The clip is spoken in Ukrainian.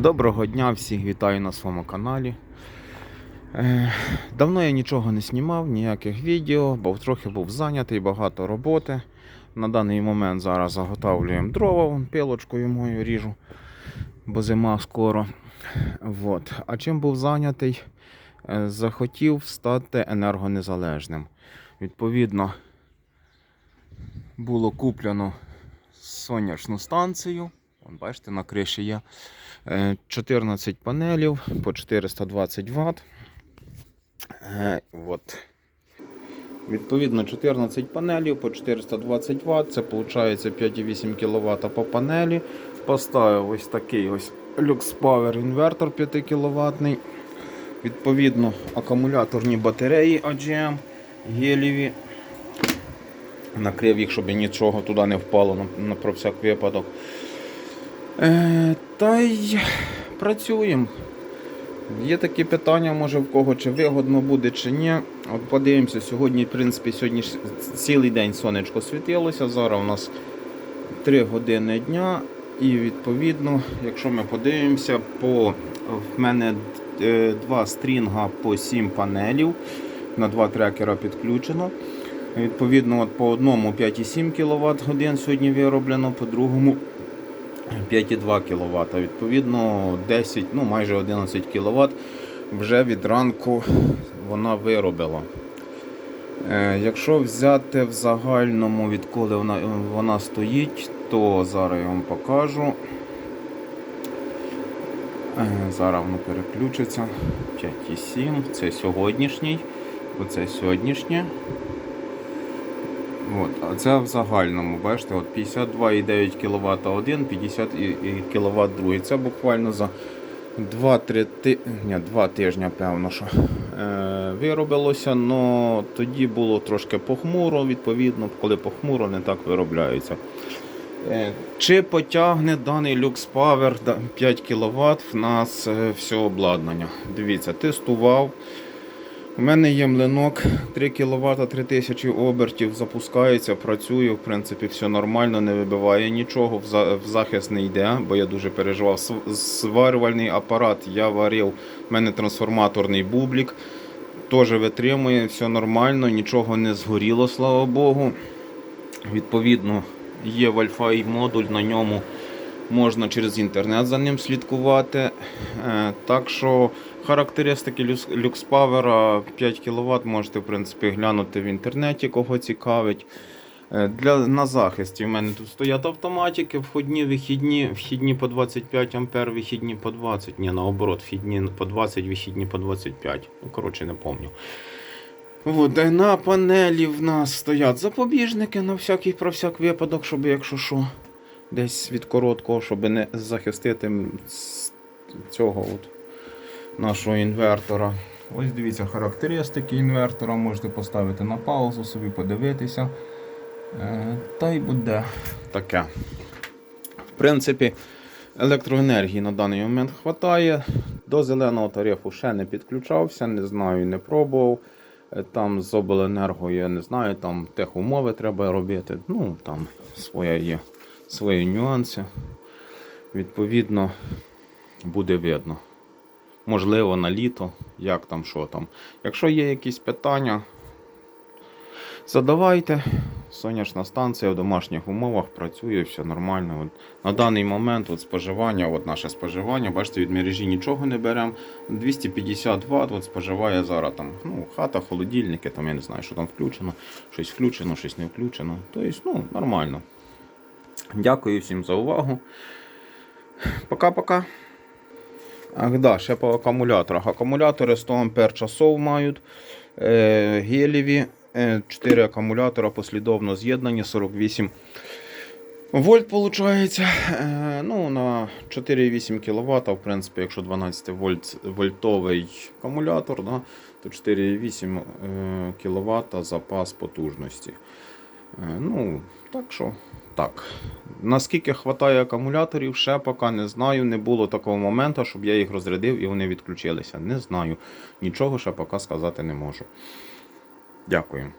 Доброго дня, всіх вітаю на своєму каналі. Е, Давно я нічого не знімав, ніяких відео, бо трохи був зайнятий, багато роботи. На даний момент зараз заготовлюємо дрова, вон пилочкою мою ріжу, бо зима скоро. Вот. А чим був зайнятий? Е, Захотів стати енергонезалежним. Відповідно, було куплено сонячну станцію. Бачите, на криші є. Е, 14 панелів по 420 Вт. Е, От. Відповідно, 14 панелів по 420 Вт. Це виходить 5,8 кВт по панелі. Поставив ось такий ось Lux Power інвертор 5 кВт. Відповідно, акумуляторні батареї AGM геліві. Накрив їх, щоб нічого туди не впало на, на про всяк випадок. Е, та й працюємо. Є такі питання, може в кого чи вигодно буде, чи ні. От подивимося, сьогодні, в принципі, сьогодні цілий день сонечко світилося. Зараз у нас 3 години дня. І відповідно, якщо ми подивимося, по в мене е, два стрінга по 7 панелів. На два трекера підключено. Відповідно, от по одному 5,7 кВт годин сьогодні вироблено, по другому 5,2 кВт. Відповідно, 10, ну майже 11 кВт вже від ранку вона виробила. Е, Якщо взяти в загальному, відколи вона, вона стоїть, то зараз я вам покажу. Е, Зараз воно переключиться. 5,7, це сьогоднішній, оце сьогоднішнє. От, а це в загальному, бачите, от 52,9 кВт один, 50 і- і кВт другий. Це буквально за 2-3 ти... Ні, 2 тижні, певно, що е, виробилося, але тоді було трошки похмуро, відповідно, коли похмуро, не так виробляються. Е, Чи потягне даний Lux Power 5 кВт в нас е, все обладнання? Дивіться, тестував. У мене є млинок 3 кВт 3000 обертів, запускається, працює, в принципі, все нормально, не вибиває нічого, в захист не йде, бо я дуже переживав. Св- Сварювальний апарат я варив, у мене трансформаторний бублік, теж витримує, все нормально, нічого не згоріло, слава Богу. Відповідно, є Wi-Fi модуль, на ньому можна через інтернет за ним слідкувати. Е, Так що характеристики Lux 5 кВт можете в принципі глянути в інтернеті, кого цікавить. Е, Для, на захисті в мене тут стоять автоматики, входні, вихідні, вхідні по 25 А, вихідні по 20. Ні, наоборот, вхідні по 20, вихідні по 25. Ну, коротше, не пам'ятаю. От, е, на панелі в нас стоять запобіжники на всякий про всяк випадок, щоб якщо що, десь від короткого, щоб не захистити цього от нашого інвертора. Ось дивіться характеристики інвертора, можете поставити на паузу, собі подивитися. Е, Та й буде таке. В принципі, електроенергії на даний момент вистачає. До зеленого тарифу ще не підключався, не знаю, не пробував. Е, Там з обленерго, я не знаю, там техумови треба робити. Ну, там своя є свої нюанси. Відповідно, буде видно. Можливо, на літо, як там, що там. Якщо є якісь питання, задавайте. Сонячна станція в домашніх умовах працює, все нормально. От, на даний момент от споживання, от наше споживання, бачите, від мережі нічого не беремо. 250 Вт от споживає зараз там, ну, хата, холодильники, там я не знаю, що там включено, щось включено, щось не включено. Тобто, ну, нормально. Дякую всім за увагу. Пока-пока. Ах, да, ще по акумуляторах. Акумулятори 100 Ампер часов мають. Е, гелєві. 4 акумулятора послідовно з'єднані 48 вольт виходить. Е, ну, на 4,8 кВт, в принципі, якщо 12 вольт, вольтовий акумулятор, да, то 4,8 е, кВт запас потужності. Е, ну, так що, так. Наскільки вистачає акумуляторів, ще поки не знаю. Не було такого моменту, щоб я їх розрядив і вони відключилися. Не знаю. Нічого ще поки сказати не можу. Дякую.